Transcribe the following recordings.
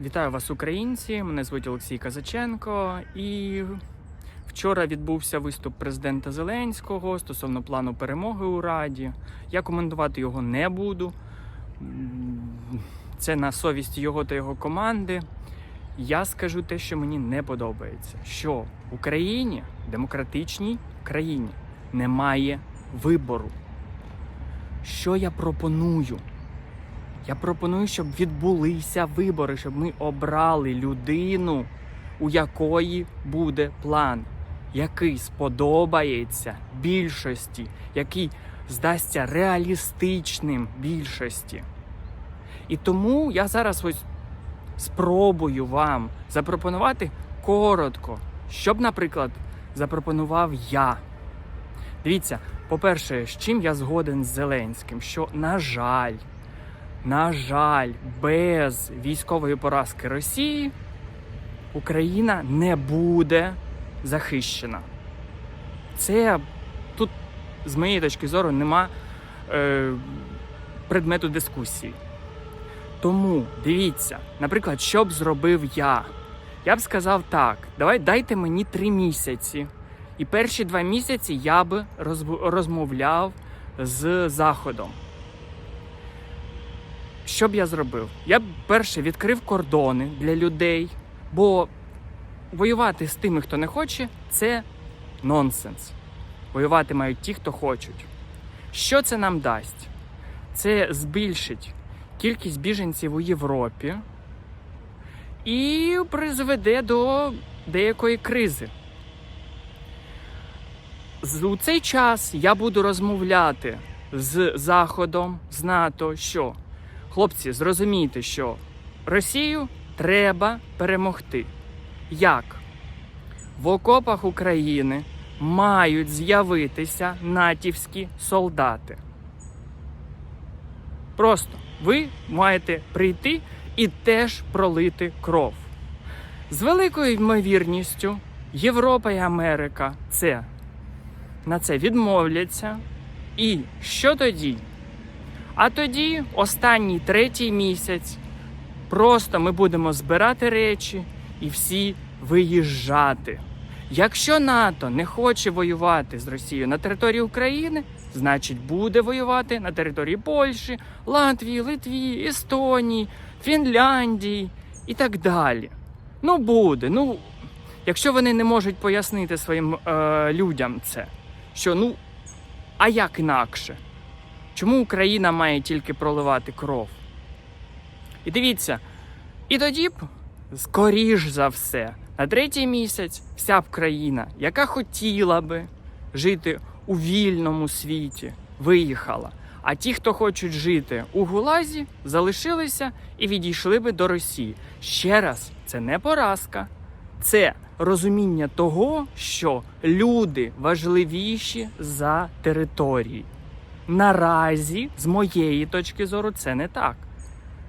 Вітаю вас, українці! Мене звуть Олексій Казаченко. І вчора відбувся виступ президента Зеленського стосовно плану перемоги у Раді. Я коментувати його не буду. Це на совість його та його команди. Я скажу те, що мені не подобається: що в Україні, демократичній країні, немає вибору. Що я пропоную? Я пропоную, щоб відбулися вибори, щоб ми обрали людину, у якої буде план, який сподобається більшості, який здасться реалістичним більшості. І тому я зараз ось спробую вам запропонувати коротко, щоб, наприклад, запропонував я. Дивіться, по-перше, з чим я згоден з Зеленським, що, на жаль, на жаль, без військової поразки Росії Україна не буде захищена. Це тут, з моєї точки зору, нема е, предмету дискусії. Тому дивіться, наприклад, що б зробив я? Я б сказав так: давай дайте мені три місяці. І перші два місяці я б розмовляв з Заходом. Що б я зробив? Я б перше відкрив кордони для людей, бо воювати з тими, хто не хоче, це нонсенс. Воювати мають ті, хто хочуть. Що це нам дасть? Це збільшить кількість біженців у Європі і призведе до деякої кризи. У цей час я буду розмовляти з Заходом, з НАТО, що хлопці, зрозумійте, що Росію треба перемогти. Як? В окопах України мають з'явитися натівські солдати. Просто ви маєте прийти і теж пролити кров. З великою ймовірністю Європа і Америка це на це відмовляться. І що тоді? А тоді, останній третій місяць, просто ми будемо збирати речі і всі виїжджати. Якщо НАТО не хоче воювати з Росією на території України, значить буде воювати на території Польщі, Латвії, Литві, Естонії, Фінляндії і так далі. Ну буде. Ну, якщо вони не можуть пояснити своїм е, людям це, що ну, а як інакше? Чому Україна має тільки проливати кров? І дивіться, і тоді б, скоріш за все, на третій місяць вся б країна, яка хотіла би жити у вільному світі, виїхала. А ті, хто хочуть жити у Гулазі, залишилися і відійшли би до Росії. Ще раз, це не поразка, це розуміння того, що люди важливіші за території. Наразі, з моєї точки зору, це не так.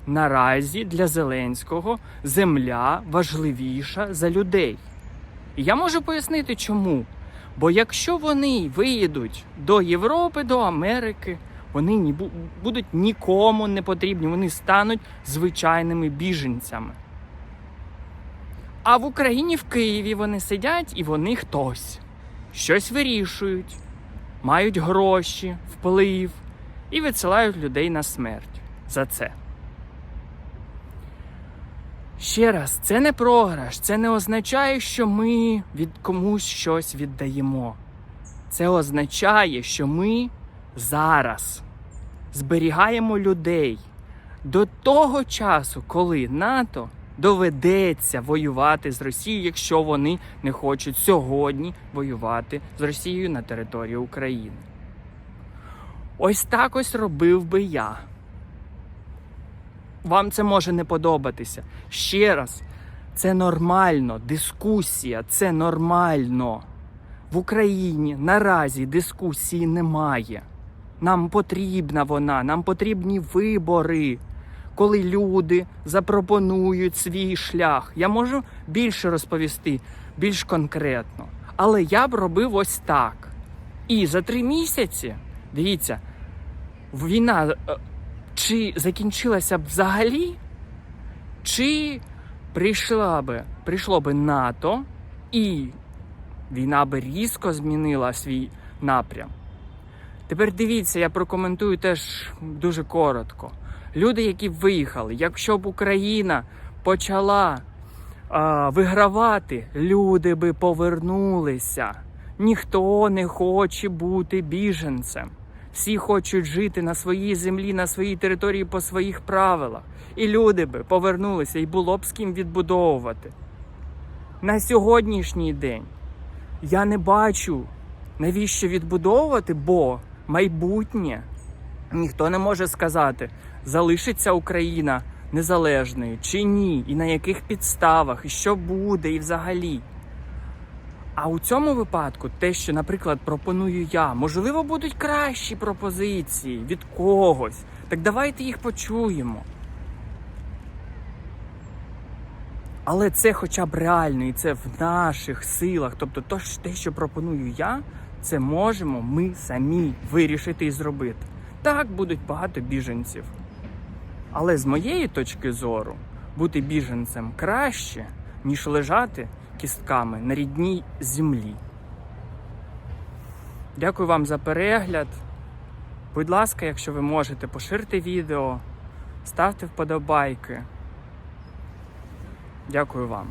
Наразі для Зеленського земля важливіша за людей. І я можу пояснити чому. Бо якщо вони виїдуть до Європи, до Америки, вони ні, будуть нікому не потрібні, вони стануть звичайними біженцями. А в Україні, в Києві вони сидять і вони хтось. Щось вирішують, мають гроші, вплив і відсилають людей на смерть за це. Ще раз, це не програш, це не означає, що ми від комусь щось віддаємо. Це означає, що ми зараз зберігаємо людей до того часу, коли НАТО доведеться воювати з Росією, якщо вони не хочуть сьогодні воювати з Росією на території України. Ось так ось робив би я. Вам це може не подобатися. Ще раз, це нормально. Дискусія це нормально. В Україні наразі дискусії немає. Нам потрібна вона, нам потрібні вибори, коли люди запропонують свій шлях. Я можу більше розповісти, більш конкретно. Але я б робив ось так. І за три місяці, дивіться, війна е, чи закінчилася б взагалі, чи прийшла би, прийшло би НАТО і війна би різко змінила свій напрям. Тепер дивіться, я прокоментую теж дуже коротко. Люди, які виїхали, якщо б Україна почала а, вигравати, люди би повернулися. Ніхто не хоче бути біженцем. Всі хочуть жити на своїй землі, на своїй території по своїх правилах. І люди би повернулися, і було б з ким відбудовувати. На сьогоднішній день я не бачу, навіщо відбудовувати, бо майбутнє ніхто не може сказати, залишиться Україна незалежною чи ні, і на яких підставах, і що буде, і взагалі. А у цьому випадку, те, що, наприклад, пропоную я, можливо, будуть кращі пропозиції від когось. Так давайте їх почуємо. Але це хоча б реально, і це в наших силах. Тобто, то, те, що пропоную я, це можемо ми самі вирішити і зробити. Так будуть багато біженців. Але з моєї точки зору, бути біженцем краще, ніж лежати кістками на рідній землі. Дякую вам за перегляд. Будь ласка, якщо ви можете, поширте відео, ставте вподобайки. Дякую вам.